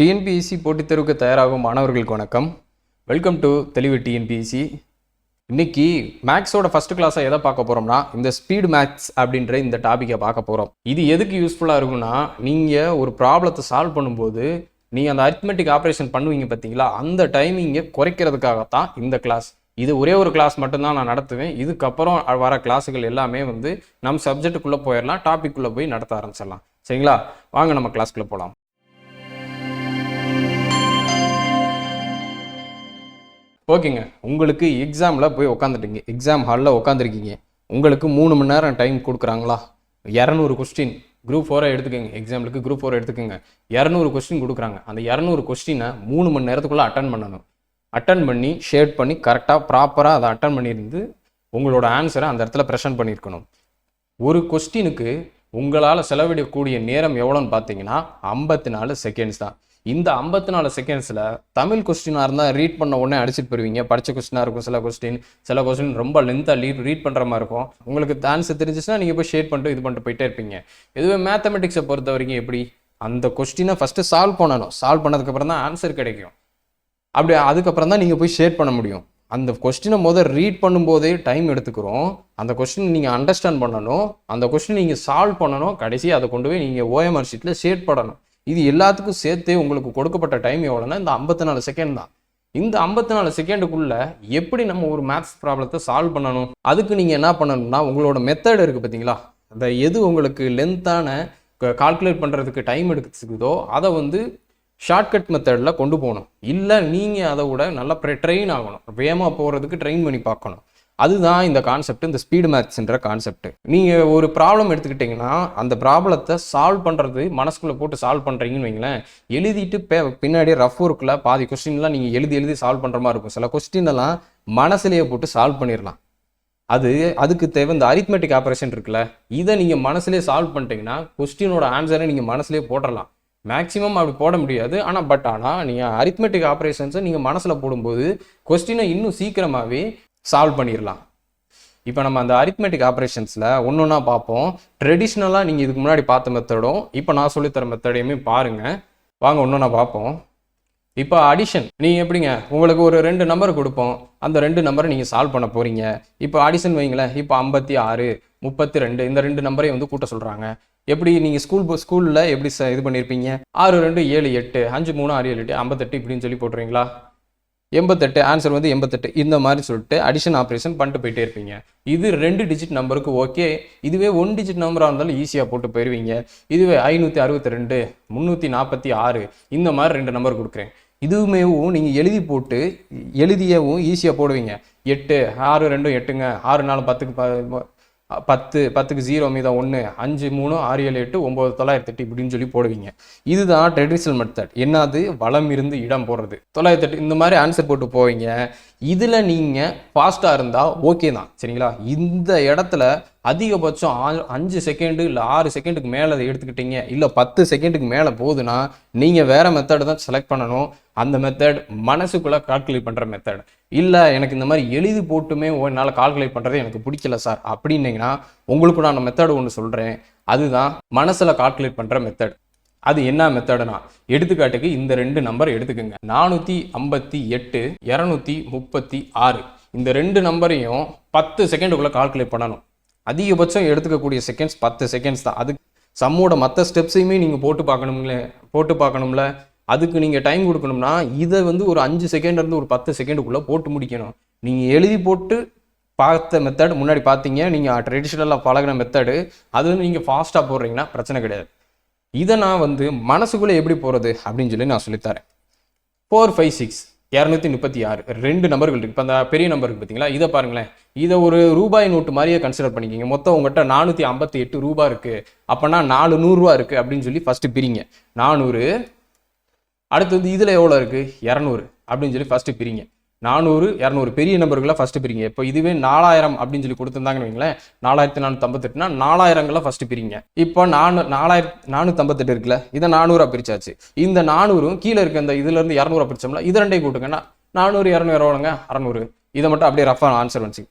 TNPSC போட்டித் தேர்வுக்கு தயாராகும் மாணவர்களுக்கு வணக்கம். வெல்கம் டு தெளிவு டிஎன்பிஎஸ்சி இன்னைக்கு மேக்ஸோட ஃபர்ஸ்ட் கிளாஸை எதை பார்க்க போகிறோம்னா இந்த ஸ்பீடு மேக்ஸ் அப்படின்ற இந்த டாப்பிக்கை பார்க்க போகிறோம் இது எதுக்கு யூஸ்ஃபுல்லாக இருக்கும்னா நீங்கள் ஒரு ப்ராப்ளத்தை சால்வ் பண்ணும்போது நீங்கள் அந்த அரித்மெட்டிக் ஆப்ரேஷன் பண்ணுவீங்க பார்த்தீங்களா? அந்த டைமிங்கை குறைக்கிறதுக்காகத்தான் இந்த கிளாஸ் இது ஒரே ஒரு கிளாஸ் மட்டும்தான் நான் நடத்துவேன். இதுக்கப்புறம் வர கிளாஸுகள் எல்லாமே வந்து நம்ம சப்ஜெக்ட்டுக்குள்ளே போயிடலாம் டாபிக்குள்ளே போய் நடத்த ஆரம்பிச்சிடலாம். சரிங்களா? வாங்க நம்ம கிளாஸ்க்குள்ளே போகலாம் ஓகேங்க. உங்களுக்கு எக்ஸாமில் போய் உட்காந்துட்டீங்க எக்ஸாம் ஹாலில் உட்காந்துருக்கீங்க உங்களுக்கு மூணு மணி நேரம் டைம் கொடுக்குறாங்களா? இரநூறு கொஸ்டின் குரூப் ஃபோரை எடுத்துக்கோங்க. எக்ஸாம்பிளுக்கு குரூப் ஃபோர் எடுத்துக்கோங்க. இரநூறு கொஸ்டின் கொடுக்குறாங்க. அந்த இரநூறு கொஸ்டினை மூணு மணி நேரத்துக்குள்ளே அட்டன் பண்ணணும். அட்டன் பண்ணி ஷேட் பண்ணி கரெக்டாக ப்ராப்பராக அதை அட்டன் பண்ணியிருந்து உங்களோட ஆன்சரை அந்த இடத்துல ப்ரெசென்ட் பண்ணியிருக்கணும். ஒரு கொஸ்டினுக்கு உங்களால் செலவிடக்கூடிய நேரம் எவ்வளோன்னு பார்த்தீங்கன்னா ஐம்பத்தி நாலு செகண்ட்ஸ் தான். இந்த ஐம்பத்தி நாலு செகண்ட்ஸில் தமிழ் கொஸ்டினாக இருந்தால் ரீட் பண்ண உடனே அடிச்சிட்டு போயிருவீங்க. படித்த கொஸ்டினாக இருக்கும். சில கொஸ்டின் சில கொஸ்டின் ரொம்ப லென்த்தாக லீட் ரீட் பண்ணுற மாதிரி இருக்கும். உங்களுக்கு ஆன்சர் தெரிஞ்சிச்சுன்னா நீங்கள் போய் ஷேட் பண்ணிட்டு இது பண்ணிட்டு போயிட்டே இருப்பீங்க. இதுவே மேத்தமெட்டிக்ஸை பொறுத்த வரைக்கும் எப்படி? அந்த கொஸ்டினை ஃபஸ்ட்டு சால்வ் பண்ணணும். சால்வ் பண்ணதுக்கப்புறம் தான் ஆன்சர் கிடைக்கும். அப்படி அதுக்கப்புறம் தான் நீங்கள் போய் ஷேர் பண்ண முடியும். அந்த கொஸ்டினை முதல் ரீட் பண்ணும்போதே டைம் எடுத்துக்கிறோம். அந்த கொஸ்டின் நீங்கள் அண்டர்ஸ்டாண்ட் பண்ணணும். அந்த கொஸ்டின் நீங்கள் சால்வ் பண்ணணும். கடைசி அதை கொண்டு போய் நீங்கள் ஓஎம்ஆர் ஷீட்டில் ஷேட் பண்ணணும். இது எல்லாத்துக்கும் சேர்த்தே உங்களுக்கு கொடுக்கப்பட்ட டைம் எவ்வளோன்னா இந்த ஐம்பத்தி நாலு செகண்ட் தான். இந்த ஐம்பத்தி நாலு செகண்டுக்குள்ள எப்படி நம்ம ஒரு மேத்ஸ் ப்ராப்ளத்தை சால்வ் பண்ணணும்? அதுக்கு நீங்கள் என்ன பண்ணணும்னா உங்களோட மெத்தட் இருக்குது பார்த்தீங்களா அந்த எது உங்களுக்கு லென்த்தான கால்குலேட் பண்ணுறதுக்கு டைம் எடுத்துக்குதோ அதை வந்து ஷார்ட்கட் மெத்தடில் கொண்டு போகணும். இல்லை நீங்கள் அதை விட நல்லா ட்ரெயின் ஆகணும். வேகமாக போகிறதுக்கு ட்ரெயின் பண்ணி பார்க்கணும். அதுதான் இந்த கான்செப்ட் இந்த ஸ்பீடு மேத்ஸ்ன்ற கான்செப்ட் நீங்கள் ஒரு ப்ராப்ளம் எடுத்துக்கிட்டிங்கன்னா அந்த ப்ராப்ளத்தை சால்வ் பண்ணுறது மனசுக்குள்ளே போட்டு சால்வ் பண்ணுறீங்கன்னு வைங்களேன் எழுதிட்டு பே பின்னாடி ரஃப் ஒர்க்கில் பாதி கொஸ்டின்லாம் நீங்கள் எழுதி எழுதி சால்வ் பண்ணுற மாதிரி இருக்கும். சில கொஸ்டின்லாம் மனசுலேயே போட்டு சால்வ் பண்ணிடலாம் அது அதுக்கு தேவை இந்த அரித்மெட்டிக் ஆப்ரேஷன் இருக்குல்ல இதை நீங்கள் மனசுலேயே சால்வ் பண்ணிட்டீங்கன்னா கொஸ்டினோட ஆன்சரை நீங்கள் மனசுலேயே போட்டுடலாம் மேக்ஸிமம் அப்படி போட முடியாது. ஆனால் பட் ஆனால் நீங்கள் அரித்மெட்டிக் ஆப்ரேஷன்ஸை நீங்கள் மனசில் போடும்போது கொஸ்டினை இன்னும் சீக்கிரமாகவே சால்வ் பண்ணிடலாம் இப்போ நம்ம அந்த அரித்மெட்டிக் ஆப்ரேஷன்ஸில் ஒன்று ஒன்றா பார்ப்போம் ட்ரெடிஷ்னலாக நீங்கள் இதுக்கு முன்னாடி பார்த்த மெத்தடும் இப்போ நான் சொல்லித்தர மெத்தடையுமே பாருங்கள் வாங்க ஒன்று ஒன்றா பார்ப்போம் இப்போ அடிஷன் நீங்கள் எப்படிங்க? உங்களுக்கு ஒரு ரெண்டு நம்பர் கொடுப்போம். அந்த ரெண்டு நம்பரை நீங்கள் சால்வ் பண்ண போகிறீங்க இப்போ அடிஷன் வைங்களேன். இப்போ ஐம்பத்தி ஆறு முப்பத்தி ரெண்டு இந்த ரெண்டு நம்பரையும் வந்து கூட்ட சொல்கிறாங்க எப்படி நீங்கள் ஸ்கூல் ஸ்கூலில் எப்படி ச இது பண்ணியிருப்பீங்க ஆறு ரெண்டு ஏழு எட்டு அஞ்சு மூணு ஆறு ஏழு எட்டு ஐம்பத்தெட்டு இப்படின்னு சொல்லி போட்டுறீங்களா எண்பத்தெட்டு ஆன்சர் வந்து எண்பத்தெட்டு. இந்த மாதிரி சொல்லிட்டு அடிஷன் ஆப்ரேஷன் பண்ணிட்டு போயிட்டே இருப்பீங்க. இது ரெண்டு டிஜிட் நம்பருக்கு ஓகே இதுவே ஒன் டிஜிட் நம்பராக இருந்தாலும் ஈஸியாக போட்டு போயிடுவீங்க இதுவே ஐநூற்றி அறுபத்தி ரெண்டு முந்நூற்றி நாற்பத்தி ஆறு. இந்த மாதிரி ரெண்டு நம்பர் கொடுக்குறேன். இதுவுமேவும் நீங்கள் எழுதி போட்டு எழுதியவும் ஈஸியாக போடுவீங்க. எட்டு ஆறு ரெண்டும் எட்டுங்க. ஆறு நாலு பத்துக்கு ப பத்து பத்துக்கு ஜீரோ மீதம் ஒன்று அஞ்சு மூணு ஆறு ஏழு எட்டு ஒம்பது தொள்ளாயிரத்தி எட்டு இப்படின்னு சொல்லி போடுவீங்க. இதுதான் ட்ரெடிஷ்னல் மெத்தட் என்னது? வளம் இருந்து இடம் போடுறது. தொள்ளாயிரத்தி எட்டு இந்த மாதிரி ஆன்சர் போட்டு போவீங்க. இதில் நீங்கள் ஃபாஸ்ட்டாக இருந்தால் ஓகே தான். சரிங்களா? இந்த இடத்துல அதிகபட்சம் ஆ- அஞ்சு செகண்டு இல்லை ஆறு செகண்டுக்கு மேலே அதை எடுத்துக்கிட்டீங்க. இல்லை பத்து செகண்டுக்கு மேலே போகுதுன்னா நீங்கள் வேறு மெத்தடு தான் செலக்ட் பண்ணணும். அந்த மெத்தட் மனசுக்குள்ளே கால்குலேட் பண்ணுற மெத்தட் இல்லை எனக்கு இந்த மாதிரி எழுதி போட்டுமே என்னால் கால்குலேட் பண்ணுறது எனக்கு பிடிக்கல சார் அப்படின்னீங்கன்னா உங்களுக்கு நான் மெத்தடு ஒன்று சொல்கிறேன் அதுதான் மனசில் கால்குலேட் பண்ணுற மெத்தட் அது என்ன மெத்தடுனா எடுத்துக்காட்டுக்கு இந்த ரெண்டு நம்பர் எடுத்துக்கோங்க. நானூற்றி ஐம்பத்தி எட்டு இரநூத்தி முப்பத்தி ஆறு. இந்த ரெண்டு நம்பரையும் பத்து செகண்டுக்குள்ளே கால்குலேட் பண்ணணும். அதிகபட்சம் எடுத்துக்கக்கூடிய செகண்ட்ஸ் பத்து செகண்ட்ஸ் தான். அதுக்கு சம்மோட மற்ற ஸ்டெப்ஸையுமே நீங்கள் போட்டு பார்க்கணும்ல போட்டு பார்க்கணும்ல. அதுக்கு நீங்கள் டைம் கொடுக்கணும்னா இதை வந்து ஒரு அஞ்சு செகண்ட் இருந்து ஒரு பத்து செகண்டுக்குள்ளே போட்டு முடிக்கணும். நீங்கள் எழுதி போட்டு பார்த்த மெத்தட் முன்னாடி பார்த்தீங்க நீங்கள் ட்ரெடிஷ்னலாக பழகின மெத்தடு அது வந்து நீங்கள் ஃபாஸ்ட்டாக போடுறீங்கன்னா பிரச்சனை கிடையாது. இதை நான் வந்து மனசுக்குள்ளே எப்படி போகிறது அப்படின்னு சொல்லி நான் சொல்லித்தரேன். ஃபோர் ஃபைவ் சிக்ஸ் இரநூத்தி முப்பத்தி ஆறு ரெண்டு நம்பர்கள் இருக்குது இப்போ அந்த பெரிய நம்பர் இருக்குது பார்த்தீங்களா இதை பாருங்களேன். இதை ஒரு ரூபாய் நோட்டு மாதிரியே கன்சிடர் பண்ணிக்கிங்க. மொத்தம் உங்கள்கிட்ட நானூற்றி ஐம்பத்தி எட்டு ரூபா இருக்குது அப்போனா நாலு நூறுரூவா இருக்குது அப்படின்னு சொல்லி ஃபஸ்ட்டு பிரிங்க. நானூறு அடுத்து வந்து இதில் எவ்வளோ இருக்குது இரநூறு அப்படின்னு சொல்லி ஃபஸ்ட்டு பிரிங்க. நானூறு இரநூறு பெரிய நம்பர்களை ஃபஸ்ட்டு பிரிங்க. இப்போ இதுவே நாலாயிரம் அப்படின்னு சொல்லி கொடுத்துருந்தாங்கன்னு வைங்களேன் நாலாயிரத்தி நானூற்றம்பத்தெட்டுனா நாலாயிரங்களை ஃபஸ்ட்டு பிரிங்க. இப்போ நானூ நாலாயிரத்தி நானூற்றம்பத்தெட்டு இருக்குல்ல இதை நானூறாக பிரிச்சாச்சு. இந்த நானூறும் கீழே இருக்க இந்த இதுலேருந்து இரநூறா பிரிச்சோம்ல இது ரெண்டையும் கூட்டுங்கன்னா நானூறு இரநூறு எவ்வளோங்க அறநூறு. இதை மட்டும் அப்படியே ரஃபாக ஆன்சர் வச்சு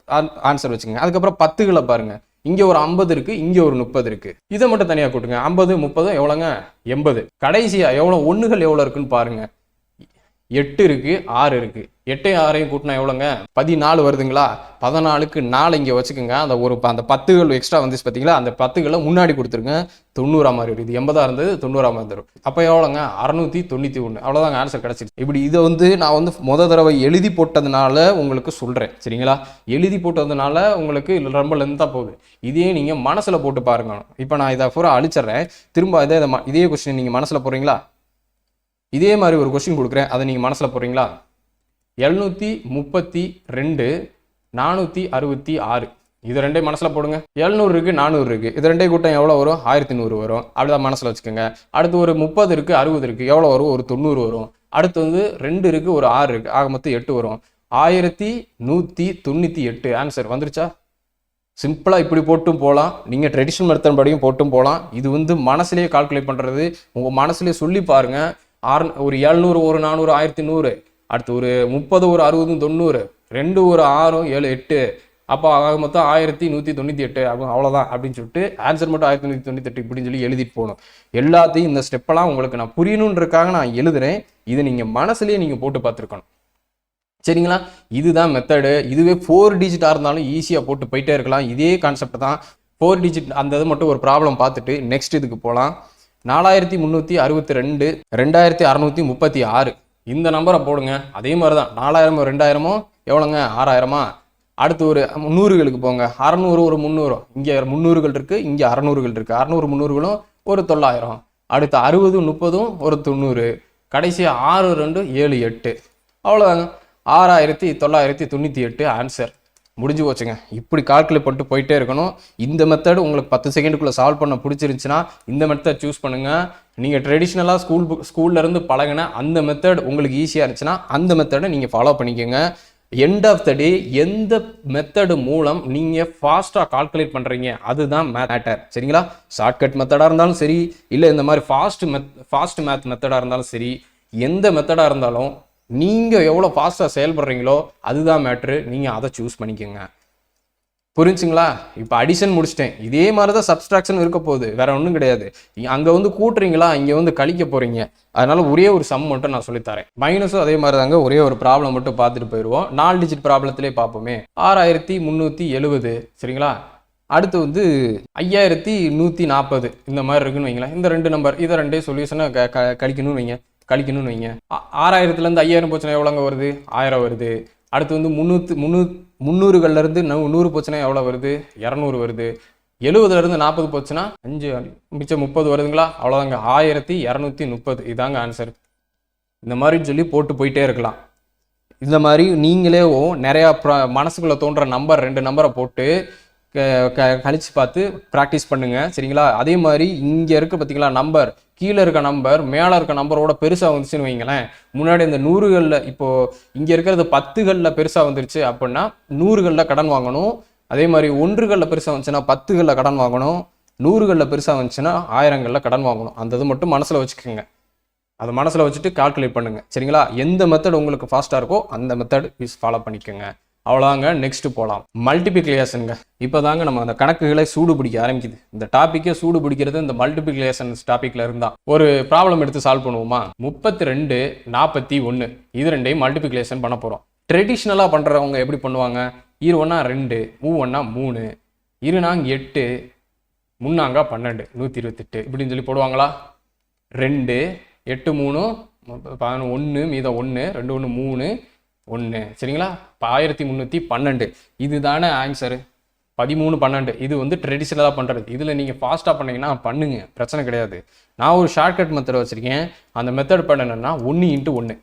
ஆன்சர் வச்சுங்க அதுக்கப்புறம் பத்துகளை பாருங்கள் இங்கே ஒரு ஐம்பது இருக்குது இங்கே ஒரு முப்பது இருக்குது இதை மட்டும் தனியாக கூட்டுங்க. ஐம்பது முப்பது எவ்வளோங்க? எண்பது. கடைசியாக எவ்வளோ ஒன்றுகள் எவ்வளோ இருக்குன்னு பாருங்கள் எட்டு இருக்குது ஆறு இருக்குது எட்டையும் ஆறையும் கூட்டினா எவ்வளோங்க? பதினாலு வருதுங்களா? பதினாலுக்கு நாலு இங்கே வச்சுக்கோங்க. அந்த ஒரு ப- அந்த பத்துகள் எக்ஸ்ட்ரா வந்துச்சு பார்த்தீங்களா? அந்த பத்துகளை முன்னாடி கொடுத்துருங்க. தொண்ணூறாம் மாதிரி வரும் இது எண்பதாக இருந்தது தொண்ணூறா மாதிரி வரும் அப்போ எவ்வளோங்க? அறநூற்றி தொண்ணூற்றி ஒன்று அவ்வளோதாங்க ஆன்சர் கிடச்சிருச்சு. இப்படி இதை வந்து நான் வந்து முத தடவை எழுதி போட்டதுனால உங்களுக்கு சொல்கிறேன் சரிங்களா? எழுதி போட்டதுனால உங்களுக்கு ரொம்ப லென்த்தாக போகுது. இதே நீங்கள் மனசில் போட்டு பாருங்க. இப்போ நான் இதை பூரா அழிச்சிடுறேன். திரும்ப இதே இதை இதே கொஸ்டின் நீங்கள் மனசில் போகிறீங்களா இதே மாதிரி ஒரு கொஸ்டின் கொடுக்குறேன். அதை நீங்கள் மனசில் போடுறீங்களா? எழுநூற்றி முப்பத்தி ரெண்டு நானூற்றி அறுபத்தி ஆறு. இது ரெண்டே மனசில் போடுங்க. எழுநூறு இருக்குது நானூறு இருக்குது இது ரெண்டே கூட்டம் எவ்வளோ வரும்? ஆயிரத்தி நூறு வரும். அப்படிதான் மனசில் வச்சுக்கோங்க. அடுத்து ஒரு முப்பது இருக்குது அறுபது இருக்குது எவ்வளோ வரும்? ஒரு தொண்ணூறு வரும். அடுத்து வந்து ரெண்டு இருக்குது ஒரு ஆறு இருக்குது ஆக மொத்தம் எட்டு வரும். ஆயிரத்தி நூற்றி தொண்ணூற்றி எட்டு. ஆன்சர் வந்துருச்சா? சிம்பிளாக இப்படி போட்டும் போகலாம் நீங்கள் ட்ரெடிஷ்னல் மெத்தட் படியும் போட்டும் போகலாம் இது வந்து மனசுலேயே கால்குலேட் பண்ணுறது உங்கள் மனசுலேயே சொல்லி பாருங்கள் ஆறு ஒரு எழுநூறு ஒரு நானூறு ஆயிரத்தி நூறு அடுத்து ஒரு முப்பது ஒரு அறுபது தொண்ணூறு ரெண்டு ஒரு ஆறும் ஏழு எட்டு அப்போ ஆக மொத்தம் ஆயிரத்தி நூற்றி தொண்ணூற்றி எட்டு அப்போ அவ்வளோதான் அப்படின்னு சொல்லிட்டு ஆன்சர் மட்டும் ஆயிரத்தி நூற்றி தொண்ணூற்றி எட்டு இப்படின்னு சொல்லி எழுதிட்டு போகணும். எல்லாத்தையும் இந்த ஸ்டெப்பெல்லாம் உங்களுக்கு நான் புரியணுன்றக்காக நான் எழுதுறேன். இதை நீங்கள் மனசுலேயே நீங்கள் போட்டு பார்த்துருக்கணும். சரிங்களா? இதுதான் மெத்தடு இதுவே ஃபோர் டிஜிட்டாக இருந்தாலும் ஈஸியாக போட்டு போயிட்டே இருக்கலாம். இதே கான்செப்ட் தான். ஃபோர் டிஜிட் அந்த இது மட்டும் ஒரு ப்ராப்ளம் பார்த்துட்டு நெக்ஸ்ட் இதுக்கு போகலாம். நாலாயிரத்தி முந்நூற்றி அறுபத்தி ரெண்டு ரெண்டாயிரத்தி அறநூற்றி முப்பத்தி ஆறு. இந்த நம்பரை போடுங்க. அதே மாதிரி தான் நாலாயிரமோ ரெண்டாயிரமோ எவ்வளோங்க? ஆறாயிரமா? அடுத்து ஒரு முந்நூறுகளுக்கு போங்க. அறநூறு ஒரு முந்நூறு. இங்கே முந்நூறுகள் இருக்குது இங்கே அறநூறுகள் இருக்குது அறநூறு முந்நூறுகளும் ஒரு தொள்ளாயிரம். அடுத்து அறுபது முப்பதும் ஒரு தொண்ணூறு. கடைசி ஆறு ரெண்டு ஏழு எட்டு. அவ்வளோதாங்க. ஆறாயிரத்தி தொள்ளாயிரத்தி தொண்ணூற்றி எட்டு ஆன்சர். முடிஞ்சு போச்சுங்க. இப்படி கால்குலேட் பண்ணிட்டு போயிட்டே இருக்கணும். இந்த மெத்தட் உங்களுக்கு பத்து செகண்டுக்குள்ளே சால்வ் பண்ண பிடிச்சிருந்துச்சுன்னா இந்த மெத்தட் சூஸ் பண்ணுங்கள் நீங்கள் ட்ரெடிஷ்னலாக ஸ்கூல் புக் ஸ்கூல்ல இருந்து பழகின அந்த மெத்தட் உங்களுக்கு ஈஸியாக இருந்துச்சுன்னா அந்த மெத்தடை நீங்கள் ஃபாலோ பண்ணிக்கோங்க. எண்ட் ஆஃப் த டே எந்த மெத்தடு மூலம் நீங்கள் ஃபாஸ்ட்டாக கால்குலேட் பண்ணுறீங்க அதுதான் மேட்டர் சரிங்களா? ஷார்ட்கட் மெத்தடாக இருந்தாலும் சரி இல்லை இந்த மாதிரி ஃபாஸ்ட் மெத் ஃபாஸ்ட் மேத் மெத்தடாக இருந்தாலும் சரி எந்த மெத்தடாக இருந்தாலும் நீங்கள் எவ்வளோ ஃபாஸ்ட்டாக செயல்படுறீங்களோ அதுதான் மேட்ரு நீங்கள் அதை சூஸ் பண்ணிக்கோங்க. புரிஞ்சுங்களா? இப்போ அடிஷன் முடிச்சிட்டேன். இதே மாதிரி தான் சப்ஸ்ட்ராக்ஷன் இருக்க போகுது. வேற ஒன்றும் கிடையாது. அங்கே வந்து கூட்டுறீங்களா? இங்கே வந்து கழிக்க போகிறீங்க அதனால ஒரே ஒரு சம் மட்டும் நான் சொல்லித்தரேன் மைனஸும் அதே மாதிரி தாங்க ஒரே ஒரு ப்ராப்ளம் மட்டும் பார்த்துட்டு போயிடுவோம் நாலு டிஜிட் ப்ராப்ளத்திலே பார்ப்போமே. ஆறாயிரத்தி முந்நூற்றி எழுபது சரிங்களா? அடுத்து வந்து ஐயாயிரத்தி நூற்றி நாற்பது இந்த மாதிரி இருக்குன்னு வைங்களேன். இந்த ரெண்டு நம்பர் இதை ரெண்டே சொல்யூஷனை க கழிக்கணும்னு வைங்க. கழிக்கணும்னு வைங்க. ஆறாயிரத்துலேருந்து ஐயாயிரம் போச்சுன்னா எவ்வளோங்க வருது? ஆயிரம் வருது. அடுத்து வந்து முந்நூற்று முந்நூ முந்நூறுகள்லேருந்து நூ- நூறு போச்சுன்னா எவ்வளோ வருது? இரநூறு வருது. எழுபதுலேருந்து நாற்பது போச்சுன்னா அஞ்சு மிச்சம் முப்பது வருதுங்களா? அவ்வளோதாங்க. ஆயிரத்தி இரநூத்தி முப்பது. இதாங்க ஆன்சர் இந்த மாதிரி சொல்லி போட்டு போயிட்டே இருக்கலாம். இந்த மாதிரி நீங்களே நிறையா ப்ர மனசுக்குள்ளே தோன்ற நம்பர் ரெண்டு நம்பரை போட்டு க- க- பார்த்து ப்ராக்டிஸ் பண்ணுங்கள் சரிங்களா? அதே மாதிரி இங்கே இருக்க பார்த்தீங்களா நம்பர் கீழே இருக்க நம்பர் மேலே இருக்க நம்பரோட பெருசாக வந்துச்சுன்னு வைங்களேன். முன்னாடி இந்த நூறுகளில் இப்போது இங்கே இருக்கிறது பத்துகளில் பெருசாக வந்துருச்சு அப்படின்னா நூறுகளில் கடன் வாங்கணும். அதே மாதிரி ஒன்றுகளில் பெருசாக வந்துச்சுன்னா பத்துகளில் கடன் வாங்கணும். நூறுகளில் பெருசாக வந்துச்சுன்னா ஆயிரங்களில் கடன் வாங்கணும். அந்த இது மட்டும் மனசில் வச்சுக்கோங்க. அதை மனசில் வச்சுட்டு கால்குலேட் பண்ணுங்கள் சரிங்களா? எந்த மெத்தட் உங்களுக்கு ஃபாஸ்ட்டாக இருக்கோ அந்த மெத்தட் யூஸ் ஃபாலோ பண்ணிக்கோங்க. அவ்வளோதாங்க நெக்ஸ்ட் போகலாம் மல்டிபிக்லேஷனுங்க இப்போ தாங்க நம்ம அந்த கணக்குகளை சூடு பிடிக்க ஆரம்பிக்குது. இந்த டாப்பிக்கே சூடு பிடிக்கிறது இந்த மல்டிபிளிகேஷன் டாப்பிக்கில் இருந்தால் ஒரு ப்ராப்ளம் எடுத்து சால்வ் பண்ணுவோமா? முப்பத்தி ரெண்டு நாற்பத்தி ஒன்று இது ரெண்டையும் மல்டிபிக்லேஷன் பண்ண போகிறோம் ட்ரெடிஷ்னலாக பண்ணுறவங்க எப்படி பண்ணுவாங்க? இரு ஒன்றா ரெண்டு மூ ஒன்றா மூணு. இரு நாங்க எட்டு முன்னாங்க பன்னெண்டு. நூற்றி இருபத்தெட்டு இப்படின்னு சொல்லி போடுவாங்களா? ரெண்டு எட்டு மூணு பதினொன்று ஒன்று மீதம் ஒன்று ரெண்டு ஒன்று மூணு. ஒன்று சரிங்களா? இப்போ ஆயிரத்தி முந்நூற்றி பன்னெண்டு. இது தானே ஆன்சரு பதிமூணு பன்னெண்டு. இது வந்து ட்ரெடிஷ்னலாக பண்ணுறது இதில் நீங்கள் ஃபாஸ்ட்டாக பண்ணீங்கன்னா பண்ணுங்க. பிரச்சனை கிடையாது. நான் ஒரு ஷார்ட்கட் மெத்தட் வச்சுருக்கேன். அந்த மெத்தட் பண்ணணும்னா ஒன்று இன்ட்டு ஒன்று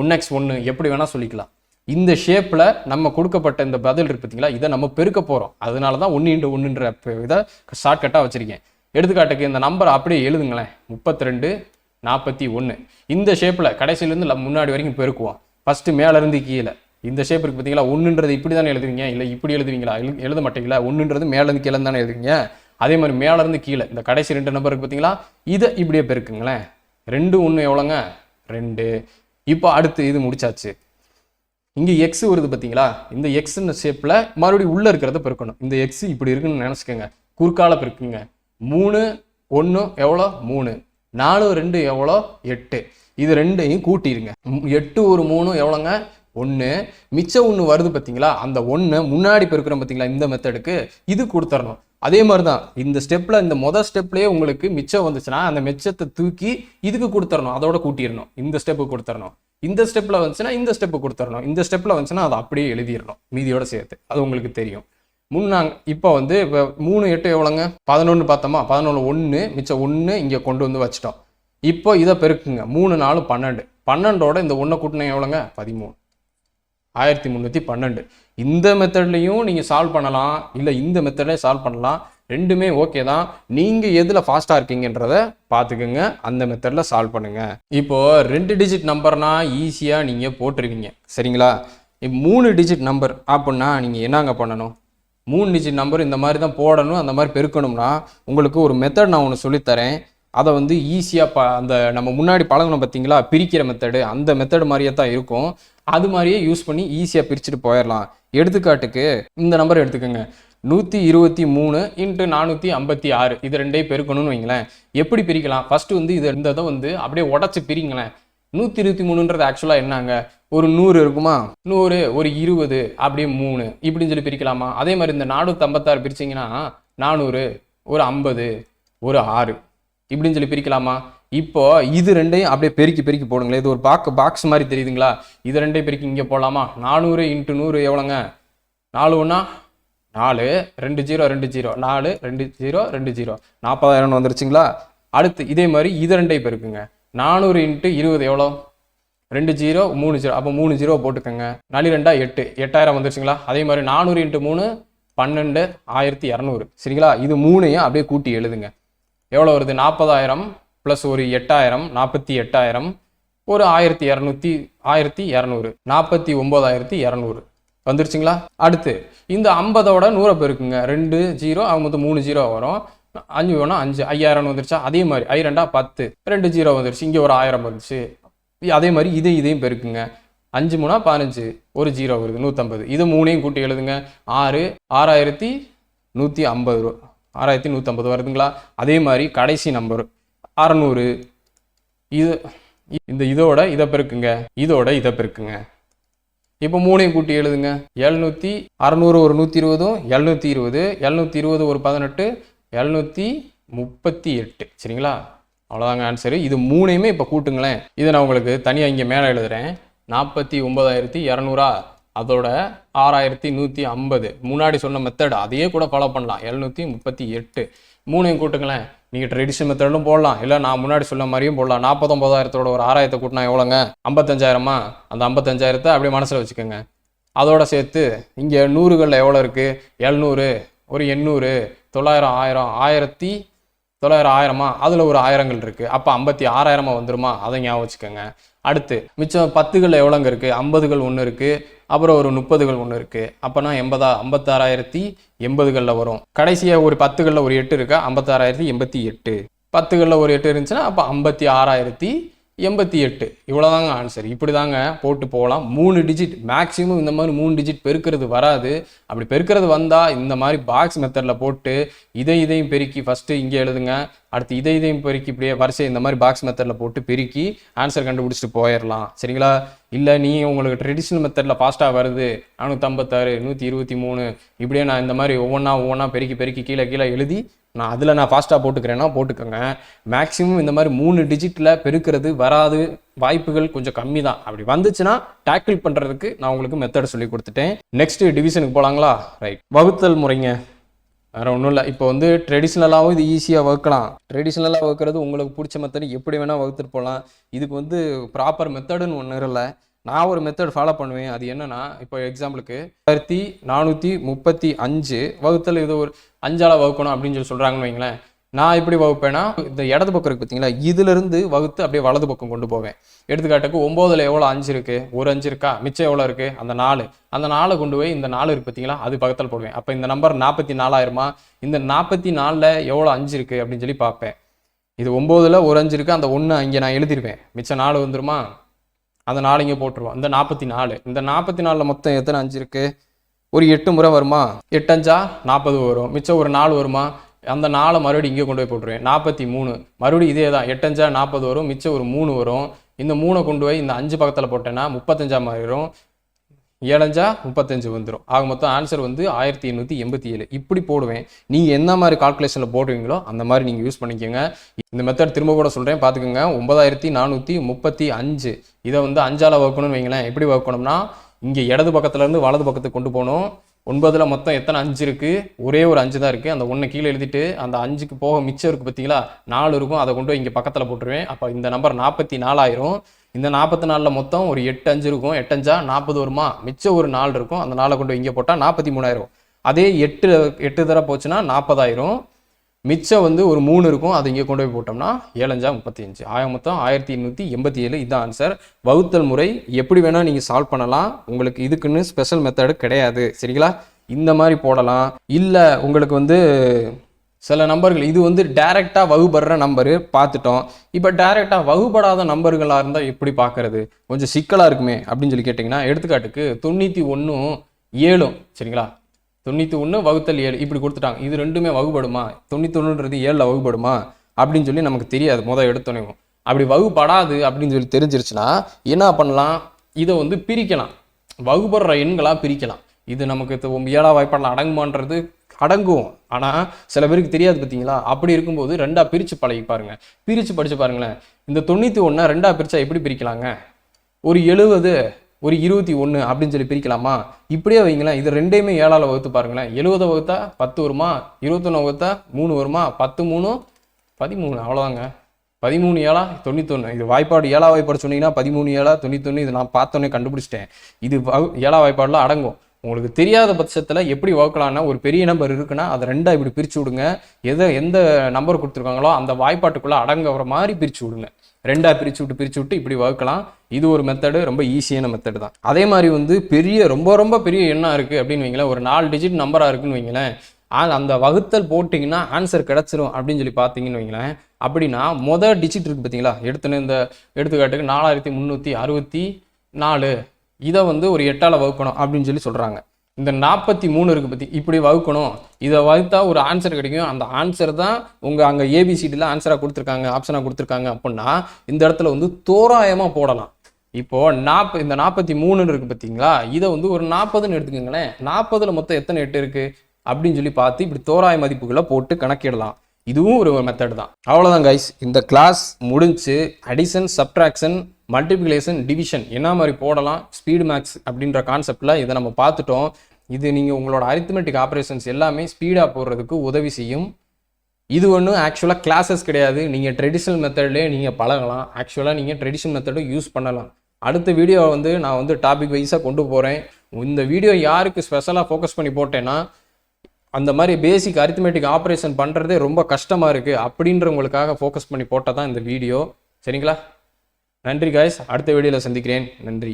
ஒன் எக்ஸ் ஒன்று எப்படி வேணால் சொல்லிக்கலாம். இந்த ஷேப்பில் நம்ம கொடுக்கப்பட்ட இந்த பதில் இருக்கு பார்த்தீங்களா இதை நம்ம பெருக்க போகிறோம் அதனால தான் ஒன்று இன்ட்டு ஒன்றுன்ற இதை ஷார்ட்கட்டாக வச்சுருக்கேன். எடுத்துக்காட்டுக்கு இந்த நம்பரை அப்படியே எழுதுங்களேன். முப்பத்தி ரெண்டு நாற்பத்தி ஒன்று இந்த ஷேப்பில் கடைசியிலேருந்து முன்னாடி வரைக்கும் பெருக்குவோம். ஃபஸ்ட்டு மேலேருந்து கீழே. இந்த ஷேப் இருக்கு பார்த்தீங்களா ஒன்றுன்றது இப்படி தானே எழுதுவீங்க? இல்லை இப்படி எழுதுவீங்களா? எழு எழுத மாட்டீங்களா? ஒன்றுன்றது மேலேருந்து கீழே தானே எழுதுவீங்க? அதே மாதிரி மேலேருந்து கீழே. இந்த கடைசி ரெண்டு நம்பர் இருக்குது பார்த்தீங்களா இதை இப்படியே பெருக்குங்களேன். ரெண்டு ஒன்று எவ்வளோங்க? ரெண்டு. இப்போ அடுத்து இது முடிச்சாச்சு. இங்கே எக்ஸ் வருது பார்த்தீங்களா இந்த எக்ஸ்ன்னு ஷேப்பில் மறுபடியும் உள்ளே இருக்கிறத பெருக்கணும். இந்த எக்ஸ் இப்படி இருக்குன்னு நினச்சிக்கோங்க. குறுக்கால பெருக்குங்க. மூணு ஒன்று எவ்வளோ? மூணு. நாலு ரெண்டு எவ்வளோ? எட்டு. இது ரெண்டையும் கூட்டிடுங்க எட்டு ஒரு மூணு எவ்வளோங்க? ஒன்று மிச்சம் ஒன்று வருது பார்த்தீங்களா? அந்த ஒன்று முன்னாடி பெருக்கிறோம் பார்த்தீங்களா? இந்த மெத்தடுக்கு இது கொடுத்துடணும் அதே மாதிரி தான் இந்த ஸ்டெப்பில் இந்த மொதல் ஸ்டெப்லேயே உங்களுக்கு மிச்சம் வந்துச்சுன்னா அந்த மிச்சத்தை தூக்கி இதுக்கு கொடுத்துடணும் அதோட கூட்டிடணும் இந்த ஸ்டெப்பு கொடுத்துடணும் இந்த ஸ்டெப்பில் வந்துச்சுன்னா இந்த ஸ்டெப்பு கொடுத்துடணும் இந்த ஸ்டெப்பில் வந்துச்சுன்னா அதை அப்படியே எழுதிடணும் மீதியோட சேர்த்து. அது உங்களுக்கு தெரியும். முன்னாங்க இப்போ வந்து இப்போ மூணு எட்டு எவ்வளோங்க? பதினொன்று பார்த்தோமா? பதினொன்று ஒன்று மிச்சம் ஒன்று இங்கே கொண்டு வந்து வச்சிட்டோம். இப்போ இதை பெருக்குங்க. மூணு நாலு பன்னெண்டு. பன்னெண்டோட இந்த ஒன்றை கூட்டினா எவ்வளோங்க? பதிமூணு. ஆயிரத்தி முந்நூற்றி பன்னெண்டு. இந்த மெத்தட்லையும் நீங்கள் சால்வ் பண்ணலாம். இல்லை இந்த மெத்தட்லேயும் சால்வ் பண்ணலாம். ரெண்டுமே ஓகே தான். நீங்கள் எதில் ஃபாஸ்ட்டாக இருக்கீங்கன்றத பார்த்துக்குங்க. அந்த மெத்தடில் சால்வ் பண்ணுங்கள் இப்போது ரெண்டு டிஜிட் நம்பர்னா ஈஸியாக நீங்கள் போட்டுருவீங்க. சரிங்களா? இப்போ மூணு டிஜிட் நம்பர் அப்படின்னா நீங்கள் என்னங்க பண்ணணும்? மூணு டிஜிட் நம்பர் இந்த மாதிரி தான் போடணும். அந்த மாதிரி பெருக்கணும்னா உங்களுக்கு ஒரு மெத்தட் நான் ஒன்று சொல்லித்தரேன். அதை வந்து ஈஸியாக ப அந்த நம்ம முன்னாடி பழகணும் பார்த்தீங்களா? பிரிக்கிற மெத்தடு அந்த மெத்தடு மாதிரியே தான் இருக்கும். அது மாதிரியே யூஸ் பண்ணி ஈஸியாக பிரிச்சுட்டு போயிடலாம் எடுத்துக்காட்டுக்கு இந்த நம்பர் எடுத்துக்கோங்க. நூற்றி இருபத்தி மூணு இன்ட்டு நானூற்றி ஐம்பத்தி ஆறு. இது ரெண்டையும் பெருக்கணும்னு வைங்களேன். எப்படி பிரிக்கலாம்? ஃபஸ்ட்டு வந்து இது இந்த இதை வந்து அப்படியே உடச்சி பிரிங்களேன். நூற்றி இருபத்தி மூணுன்றது ஆக்சுவலாக என்னங்க? ஒரு நூறு இருக்குமா? நூறு ஒரு இருபது அப்படியே மூணு. இப்படின்னு சொல்லி பிரிக்கலாமா? அதே மாதிரி இந்த நானூற்றி ஐம்பத்தாறு பிரிச்சிங்கன்னா நானூறு ஒரு ஐம்பது ஒரு ஆறு. இப்படின்னு சொல்லி பிரிக்கலாமா? இப்போ இது ரெண்டையும் அப்படியே பெருக்கி பெருக்கி போடுங்களேன். இது ஒரு பாக்கு பாக்ஸ் மாதிரி தெரியுதுங்களா? இது ரெண்டையும் பெருக்கி இங்கே போடலாமா? நானூறு இன்ட்டு நூறு எவ்வளோங்க? நாலு ஒன்றா நாலு ரெண்டு ஜீரோ ரெண்டு ஜீரோ. நாலு ரெண்டு ஜீரோ ரெண்டு ஜீரோ. நாற்பதாயிரம் வந்துருச்சுங்களா? அடுத்து இதே மாதிரி இது ரெண்டையும் பெருக்குங்க. நானூறு இன்ட்டு இருபது எவ்வளோ? ரெண்டு ஜீரோ மூணு ஜீரோ. அப்போ மூணு ஜீரோ போட்டுக்கோங்க. நாலு ரெண்டா எட்டு. எட்டாயிரம் வந்துருச்சுங்களா? அதே மாதிரி நானூறு இன்ட்டு மூணு பன்னெண்டு ஆயிரத்தி இரநூறு. சரிங்களா? இது மூணையும் அப்படியே கூட்டி எழுதுங்க. எவ்வளோ வருது? நாற்பதாயிரம் ப்ளஸ் ஒரு எட்டாயிரம் நாற்பத்தி எட்டாயிரம் ஒரு ஆயிரத்தி இரநூத்தி ஆயிரத்தி இரநூறு நாற்பத்தி ஒம்பதாயிரத்தி இரநூறு. வந்துருச்சுங்களா? அடுத்து இந்த ஐம்பதோட நூறை பெருக்குங்க. ரெண்டு ஜீரோ அவங்க மொத்தம் மூணு ஜீரோ வரும். அஞ்சு வேணும் அஞ்சு. ஐயாயிரம் வந்துருச்சா? அதே மாதிரி. ஐ ரெண்டா பத்து. ரெண்டு ஜீரோ வந்துருச்சு. இங்கே ஒரு ஆயிரம் வந்துச்சு. அதே மாதிரி இதையும் இதையும் பெருக்குங்க. அஞ்சு மூணா பதினஞ்சு. ஒரு ஜீரோ வருது. நூற்றம்பது இது மூணையும் கூட்டி எழுதுங்க. ஆறு ஆறாயிரத்தி நூற்றி ஐம்பது ரூபா ஆறாயிரத்தி நூற்றம்பது வருதுங்களா? அதே மாதிரி கடைசி நம்பர் அறநூறு. இது இந்த இதோட இதை பெருக்குங்க. இதோட இதை பெருக்குங்க. இப்போ மூணையும் கூட்டி எழுதுங்க. எழுநூற்றி அறநூறு ஒரு நூற்றி இருபதும் எழுநூற்றி இருபது எழுநூற்றி இருபது ஒரு பதினெட்டு எழுநூற்றி முப்பத்தி எட்டு. சரிங்களா? அவ்வளோதாங்க ஆன்சரு இது மூணையுமே இப்போ கூட்டுங்களேன். இதை நான் உங்களுக்கு தனியாக இங்கே மேலே எழுதுகிறேன் நாற்பத்தி ஒம்பதாயிரத்தி இரநூறா. அதோட ஆறாயிரத்தி நூற்றி ஐம்பது. முன்னாடி சொன்ன மெத்தட் அதையே கூட ஃபாலோ பண்ணலாம். எழுநூற்றி முப்பத்தி எட்டு. மூணையும் கூட்டுங்களேன். நீங்கள் ட்ரெடிஷனல் மெத்தடும் போடலாம். இல்லை நான் முன்னாடி சொன்ன மாதிரியும் போடலாம். நாற்பத்தொம்போதாயிரத்தோட ஒரு ஆறாயிரத்தை கூட்டினா எவ்வளோங்க? ஐம்பத்தஞ்சாயிரமா? அந்த ஐம்பத்தஞ்சாயிரத்தை அப்படியே மனசில் வச்சுக்கோங்க. அதோட சேர்த்து இங்கே நூறுகளில் எவ்வளோ இருக்குது எழுநூறு ஒரு எண்ணூறு தொள்ளாயிரம் ஆயிரம் ஆயிரத்தி தொள்ளாயிரம் ஆயிரமா? அதில் ஒரு ஆயிரங்கள் இருக்குது அப்போ ஐம்பத்தி ஆறாயிரமா வந்துருமா? அதை ஞாபகம் வச்சுக்கோங்க. அடுத்து மிச்சம் பத்துகள் எவ்வளோங்க இருக்குது ஐம்பதுகள் ஒன்று இருக்குது அப்புறம் ஒரு முப்பதுகள் ஒன்று இருக்குது அப்போனா எண்பதா ஐம்பத்தாறாயிரத்தி எண்பதுகளில் வரும். கடைசியாக ஒரு பத்துகளில் ஒரு எட்டு இருக்கா? ஐம்பத்தாறாயிரத்தி எண்பத்தி எட்டு. பத்துகளில் ஒரு எட்டு இருந்துச்சுன்னா அப்போ ஐம்பத்தி ஆறாயிரத்தி எண்பத்தி எட்டு. இவ்வளோதாங்க ஆன்சர் இப்படி தாங்க போட்டு போகலாம். மூணு டிஜிட் மேக்ஸிமம் இந்த மாதிரி மூணு டிஜிட் பெருக்கிறது வராது. அப்படி பெருக்கிறது வந்தால் இந்த மாதிரி பாக்ஸ் மெத்தடில் போட்டு இதை இதையும் பெருக்கி ஃபஸ்ட்டு இங்கே எழுதுங்க. அடுத்து இதை இதையும் பெருக்கி இப்படியே வரிசை இந்த மாதிரி பாக்ஸ் மெத்தடில் போட்டு பெருக்கி ஆன்சர் கண்டுபிடிச்சிட்டு போயிடலாம். சரிங்களா? இல்லை நீ உங்களுக்கு ட்ரெடிஷ்னல் மெத்தடில் ஃபாஸ்ட்டாக வருது நானூற்றம்பத்தாறு நூற்றி இருபத்தி மூணு இப்படியே நான் இந்த மாதிரி ஒவ்வொன்றா ஒவ்வொன்றா பெருக்கி பெருக்கி கீழே கீழே எழுதி நான் அதில் நான் ஃபாஸ்ட்டாக போட்டுக்கிறேன்னா போட்டுக்கோங்க. மேக்ஸிமம் இந்த மாதிரி மூணு டிஜிட்டில் பெருக்கிறது வராது. வாய்ப்புகள் கொஞ்சம் கம்மி தான் அப்படி வந்துச்சுன்னா டேக்கிள் பண்ணுறதுக்கு நான் உங்களுக்கு மெத்தட் சொல்லி கொடுத்துட்டேன். நெக்ஸ்ட் டிவிஷனுக்கு போகலாங்களா ரைட் வகுத்தல் முறைங்க. வேறு ஒன்றும் இல்லை. இப்போ வந்து ட்ரெடிஷ்னலாகவும் இது ஈஸியாக வகுக்கலாம். ட்ரெடிஷ்னலாக வகுக்கிறது உங்களுக்கு பிடிச்ச மெத்தட் எப்படி வேணால் வகுத்துட்டு போகலாம் இதுக்கு வந்து ப்ராப்பர் மெத்தடுன்னு ஒன்று இல்லை நான் ஒரு மெத்தட் ஃபாலோ பண்ணுவேன். அது என்னென்னா இப்போ எக்ஸாம்பிளுக்கு ஆயிரத்தி நானூற்றி முப்பத்தி அஞ்சு வகுத்தல் இது ஒரு அஞ்சால் வகுக்கணும் அப்படின்னு சொல்லி சொல்கிறாங்கன்னு வைங்களேன். நான் எப்படி வகுப்பேன்னா இந்த இடது பக்கம் இருக்கு பார்த்தீங்களா இதிலிருந்து வகுத்து அப்படியே வலது பக்கம் கொண்டு போவேன். எடுத்துக்காட்டுக்கு ஒம்போதில் எவ்வளோ அஞ்சு இருக்கு. ஒரு அஞ்சு இருக்கா? மிச்சம் எவ்வளோ இருக்கு? அந்த நாலு. அந்த நாலை கொண்டு போய் இந்த நாலு இருக்கு பார்த்தீங்களா அது பக்கத்தில் போடுவேன். அப்போ இந்த நம்பர் நாற்பத்தி நாலாயிரமா இந்த நாற்பத்தி நாலில் எவ்வளோ அஞ்சு இருக்கு அப்படின்னு சொல்லி பார்ப்பேன். இது ஒம்போதில் ஒரு அஞ்சு இருக்கு அந்த ஒன்று அங்கே நான் எழுதிருவேன். மிச்சம் நாலு வந்துருமா? அந்த நாலு இங்கே போட்டுருவோம். இந்த நாற்பத்தி நாலு இந்த நாற்பத்தி நாலில் மொத்தம் எத்தனை அஞ்சு இருக்கு? ஒரு எட்டு முறை வருமா? எட்டு அஞ்சா? நாற்பது வரும். மிச்சம் ஒரு நாலு வருமா? அந்த நாளை மறுபடியும் இங்கே கொண்டு போய் போட்டுருவேன். நாற்பத்தி மூணு. மறுபடியும் இதே தான். எட்டஞ்சா நாற்பது வரும் மிச்சம் ஒரு மூணு வரும். இந்த மூணை கொண்டு போய் இந்த அஞ்சு பக்கத்தில் போட்டேன்னா முப்பத்தஞ்சா மாறிடும் ஏழஞ்சா முப்பத்தஞ்சு வந்துடும் ஆக மொத்தம் ஆன்சர் வந்து ஆயிரத்தி எண்ணூற்றி எண்பத்தி ஏழு. இப்படி போடுவேன். நீங்கள் என்ன மாதிரி கால்குலேஷனில் போடுவீங்களோ அந்த மாதிரி நீங்கள் யூஸ் பண்ணிக்கோங்க. இந்த மெத்தட் திரும்ப கூட சொல்கிறேன் பார்த்துக்கோங்க. ஒன்பதாயிரத்தி நானூற்றி முப்பத்தி அஞ்சு. இதை வந்து அஞ்சால் வகுக்கணும்னு வைங்களேன். எப்படி வகுக்கணும்னா இங்கே இடது பக்கத்துலேருந்து வலது பக்கத்துக்கு கொண்டு போகணும். ஒன்பதில் மொத்தம் எத்தனை அஞ்சு இருக்குது ஒரே ஒரு அஞ்சு தான் இருக்குது அந்த ஒன்று கீழே எழுதிட்டு அந்த அஞ்சுக்கு போக மிச்சம் இருக்குது பார்த்தீங்களா? நாலு இருக்கும். அதை கொண்டு போய் இங்கே பக்கத்தில் போட்டுருவேன். அப்போ இந்த நம்பர் நாற்பத்தி நாலாயிரம் இந்த நாற்பத்தி நாலில் மொத்தம் ஒரு எட்டு அஞ்சு இருக்கும். எட்டஞ்சா நாற்பது வருமா? மிச்சம் ஒரு நாலு இருக்கும். அந்த நாளை கொண்டு போய் இங்கே போட்டால் நாற்பத்தி மூணாயிரம். அதே எட்டு எட்டு தடவை போச்சுன்னா நாற்பதாயிரம் மிச்சம் வந்து ஒரு மூணு இருக்கும். அதை இங்கே கொண்டு போய் போட்டோம்னா ஏழஞ்சா முப்பத்தி அஞ்சு ஆக மொத்தம் ஆயிரத்தி எண்ணூற்றி எண்பத்தி ஏழு. இதுதான் ஆன்சர் வகுத்தல் முறை எப்படி வேணால் நீங்கள் சால்வ் பண்ணலாம். உங்களுக்கு இதுக்குன்னு ஸ்பெஷல் மெத்தடு கிடையாது. சரிங்களா? இந்த மாதிரி போடலாம். இல்லை உங்களுக்கு வந்து சில நம்பர்கள் இது வந்து டைரெக்டாக வகுபடுற நம்பரு பார்த்துட்டோம். இப்போ டைரெக்டாக வகுபடாத நம்பர்களாக இருந்தால் எப்படி பார்க்கறது? கொஞ்சம் சிக்கலாக இருக்குமே அப்படின்னு சொல்லி கேட்டிங்கன்னா எடுத்துக்காட்டுக்கு தொண்ணூற்றி ஒன்றும் ஏழும். சரிங்களா? தொண்ணூற்றி ஒன்று வகுத்தல் ஏழு. இப்படி கொடுத்துட்டாங்க. இது ரெண்டுமே வகுப்படுமா? தொண்ணூற்றி ஒன்றுன்றது ஏழில் வகுப்படுமா? அப்படின்னு சொல்லி நமக்கு தெரியாது. முதல் எடுத்துனையும் அப்படி வகுப்படாது அப்படின்னு சொல்லி தெரிஞ்சிருச்சுன்னா என்ன பண்ணலாம்? இதை வந்து பிரிக்கலாம். வகுப்படுற எண்களாக பிரிக்கலாம். இது நமக்கு இது ஏழா வாய்ப்பாடில் அடங்குமான்றது அடங்கும். ஆனால் சில பேருக்கு தெரியாது பார்த்தீங்களா அப்படி இருக்கும்போது ரெண்டாக பிரித்து பழகி பாருங்கள் பிரித்து படித்து பாருங்களேன். இந்த தொண்ணூற்றி ஒன்றை ரெண்டாக பிரித்தா எப்படி பிரிக்கலாங்க? ஒரு எழுபது ஒரு இருபத்தி ஒன்று அப்படின்னு சொல்லி பிரிக்கலாமா? இப்படியே வைங்களேன் இது ரெண்டையுமே ஏழால் வகுத்து பாருங்களேன். எழுபதை வகுத்தா பத்து வருமா? இருபத்தொன்று வகுத்தா மூணு வருமா? பத்து மூணு பதிமூணு அவ்வளோதாங்க பதிமூணு ஏழா தொண்ணூத்தொன்று இது வாய்ப்பாடு ஏழா வாய்ப்பாடு சொன்னீங்கன்னா பதிமூணு ஏழா தொண்ணூத்தொன்று இது நான் பார்த்தோன்னே கண்டுபிடிச்சிட்டேன். இது ஏழா வாய்ப்பாடில் அடங்கும். உங்களுக்கு தெரியாத பட்சத்தில் எப்படி வகுக்கலாம்னா ஒரு பெரிய நம்பர் இருக்குன்னா அதை ரெண்டாக இப்படி பிரித்து விடுங்க. எதை எந்த நம்பர் கொடுத்துருக்காங்களோ அந்த வாய்ப்பாட்டுக்குள்ளே அடங்குற மாதிரி பிரித்து விடுங்க. ரெண்டாக பிரித்து விட்டு பிரித்து விட்டு இப்படி வகுக்கலாம். இது ஒரு மெத்தடு ரொம்ப ஈஸியான மெத்தடு தான். அதே மாதிரி வந்து பெரிய ரொம்ப ரொம்ப பெரிய எண்ணாக இருக்குது அப்படின்னு வைங்களேன். ஒரு நாலு டிஜிட் நம்பராக இருக்குன்னு வைங்களேன். அந்த வகுத்தல் போட்டிங்கன்னா ஆன்சர் கிடச்சிரும் அப்படின்னு சொல்லி பார்த்தீங்கன்னு வைங்களேன். அப்படின்னா மொதல் டிஜிட் இருக்குது பார்த்தீங்களா எடுத்துன்னு இந்த எடுத்துக்காட்டுக்கு நாலாயிரத்தி முந்நூற்றி அறுபத்தி நாலு. இதை வந்து ஒரு எட்டால் வகுக்கணும் அப்படின்னு சொல்லி சொல்கிறாங்க இந்த நாற்பத்தி மூணு இருக்குது பற்றி இப்படி வகுக்கணும். இதை வகுத்தா ஒரு ஆன்சர் கிடைக்கும். அந்த ஆன்சர் தான் உங்கள் அங்கே ஏபிசிடியில் ஆன்சராக கொடுத்துருக்காங்க ஆப்ஷனாக கொடுத்துருக்காங்க அப்படின்னா இந்த இடத்துல வந்து தோராயமாக போடலாம். இப்போ நாற்ப இந்த நாற்பத்தி மூணுன்னு இருக்கு பார்த்தீங்களா இதை வந்து ஒரு நாற்பதுன்னு எடுத்துக்கோங்களேன். நாற்பதுல மொத்தம் எத்தனை எட்டு இருக்கு? அப்படின்னு சொல்லி பார்த்து இப்படி தோராய மதிப்புகளை போட்டு கணக்கிடலாம். இதுவும் ஒரு மெத்தட் தான். அவ்வளோதான் கைஸ் இந்த கிளாஸ் முடிஞ்சு அடிஷன் சப்ட்ராக்ஷன் மல்டிப்ளிகேஷன் டிவிஷன் என்ன மாதிரி போடலாம் ஸ்பீடு மேக்ஸ் அப்படின்ற கான்செப்டில் இதை நம்ம பார்த்துட்டோம். இது நீங்கள் உங்களோட அரித்மெட்டிக் ஆப்ரேஷன்ஸ் எல்லாமே ஸ்பீடாக போடுறதுக்கு உதவி செய்யும். இது ஒன்றும் ஆக்சுவலாக கிளாஸஸ் கிடையாது. நீங்கள் ட்ரெடிஷ்னல் மெத்தட்லேயே நீங்கள் பழகலாம். ஆக்சுவலாக நீங்கள் ட்ரெடிஷ்னல் மெத்தடும் யூஸ் பண்ணலாம். அடுத்த வீடியோ வந்து நான் வந்து டாபிக் வைஸாக கொண்டு போகிறேன் இந்த வீடியோ யாருக்கு ஸ்பெஷலாக ஃபோக்கஸ் பண்ணி போட்டேன்னா அந்த மாதிரி பேசிக் அரித்மெட்டிக் ஆப்ரேஷன் பண்ணுறதே ரொம்ப கஷ்டமாக இருக்குது அப்படின்றவங்களுக்காக ஃபோக்கஸ் பண்ணி போட்டால் தான் இந்த வீடியோ சரிங்களா? நன்றி காய்ஸ் அடுத்த வீடியோவில் சந்திக்கிறேன். நன்றி.